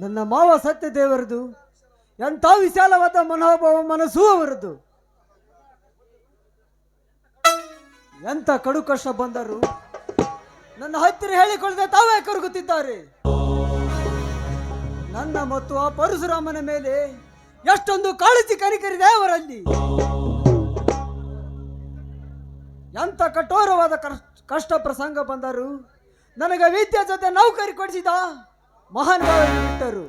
ನನ್ನ ಮಾವ ಸತ್ಯ ದೇವರದು, ಎಂಥ ವಿಶಾಲವಾದ ಮನೋಭಾವ ಮನಸ್ಸು ಅವರದು. ಎಂಥ ಕಡು ಕಷ್ಟ ಬಂದರು ನನ್ನ ಹತ್ತಿರ ಹೇಳಿಕೊಳ್ಳದೆ ತಾವೇ ಕರಗುತ್ತಿದ್ದಾರೆ. ನನ್ನ ಮತ್ತು ಆ ಪರಶುರಾಮನ ಮೇಲೆ ಎಷ್ಟೊಂದು ಕಾಳಜಿ ಕರಿಕರಿದೆ ಅವರಲ್ಲಿ. ಎಂಥ ಕಠೋರವಾದ ಕಷ್ಟ ಪ್ರಸಂಗ ಬಂದರು? ನನಗೆ ವಿದ್ಯೆ ಜೊತೆ ನೌಕರಿ ಕೊಡಿಸಿದ ಮಹಾನ್ ಬಿಟ್ಟರು.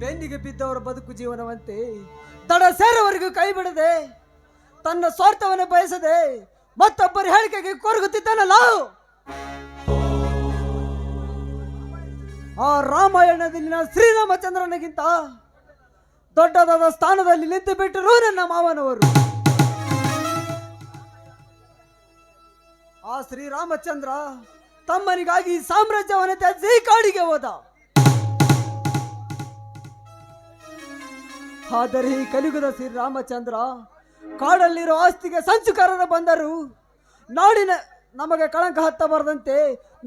ಬೆನ್ನಿಗೆ ಬಿದ್ದವರ ಬದುಕು ಜೀವನವಂತೆ ತಡ ಸೇರವರೆಗೂ ಕೈ ಬಿಡದೆ, ತನ್ನ ಸ್ವಾರ್ಥವನ್ನು ಬಯಸದೆ ಮತ್ತೊಬ್ಬರ ಹೇಳಿಕೆಗೆ ಕೊರಗುತ್ತಿದ್ದಾನಲ್ಲ? ಆ ರಾಮಾಯಣದಲ್ಲಿನ ಶ್ರೀರಾಮಚಂದ್ರನಿಗಿಂತ ದೊಡ್ಡದಾದ ಸ್ಥಾನದಲ್ಲಿ ನಿಂತು ಬಿಟ್ಟರು ನನ್ನ ಮಾವನವರು. ಆ ಶ್ರೀರಾಮಚಂದ್ರ ತಮ್ಮನಿಗಾಗಿ ಸಾಮ್ರಾಜ್ಯವನ್ನು ತ್ಯಜಿಸಿ ಕಾಡಿಗೆ ಹೋದ. ಆದರೆ ಈ ಕಲಿಯುಗದ ಶ್ರೀರಾಮಚಂದ್ರ ಕಾಡಲ್ಲಿರೋ ಆಸ್ತಿಗೆ ಸಂಚುಕಾರರ ಬಂದರು. ನಾಡಿನ ನಮಗೆ ಕಳಂಕ ಹತ್ತಬಾರದಂತೆ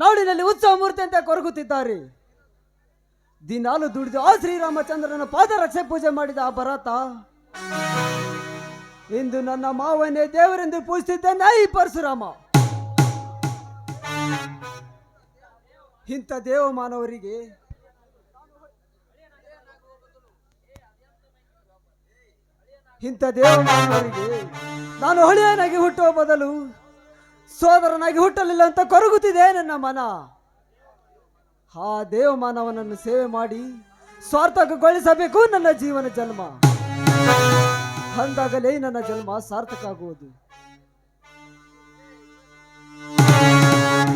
ನಾಡಿನಲ್ಲಿ ಉತ್ಸವ ಮೂರ್ತಿ ಅಂತ ಕೊರಗುತ್ತಿದ್ದಾರೆ. ದಿನಾಲು ದುಡಿದು ಆ ಶ್ರೀರಾಮಚಂದ್ರನ ಪಾದರಕ್ಷೆ ಪೂಜೆ ಮಾಡಿದ ಆ ಭರತ, ಇಂದು ನನ್ನ ಮಾವನೇ ದೇವರೆಂದು ಪೂಜಿಸಿದ್ದಾನೆ ಈ ಪರಶುರಾಮ. ಇಂಥ ದೇವಮಾನವರಿಗೆ ಇಂಥ ದೇವಮಾನವರಿಗೆ ನಾನು ಹೊಳೆಯನಾಗಿ ಹುಟ್ಟುವ ಬದಲು ಸೋದರನಾಗಿ ಹುಟ್ಟಲಿಲ್ಲ ಅಂತ ಕೊರಗುತ್ತಿದೆ ನನ್ನ ಮನ. ಆ ದೇವಮಾನವನನ್ನು ಸೇವೆ ಮಾಡಿ ಸ್ವಾರ್ಥಕಗೊಳಿಸಬೇಕು ನನ್ನ ಜೀವನ ಜನ್ಮ. ಅಂದಾಗಲೇ ನನ್ನ ಜನ್ಮ ಸಾರ್ಥಕ ಆಗುವುದು.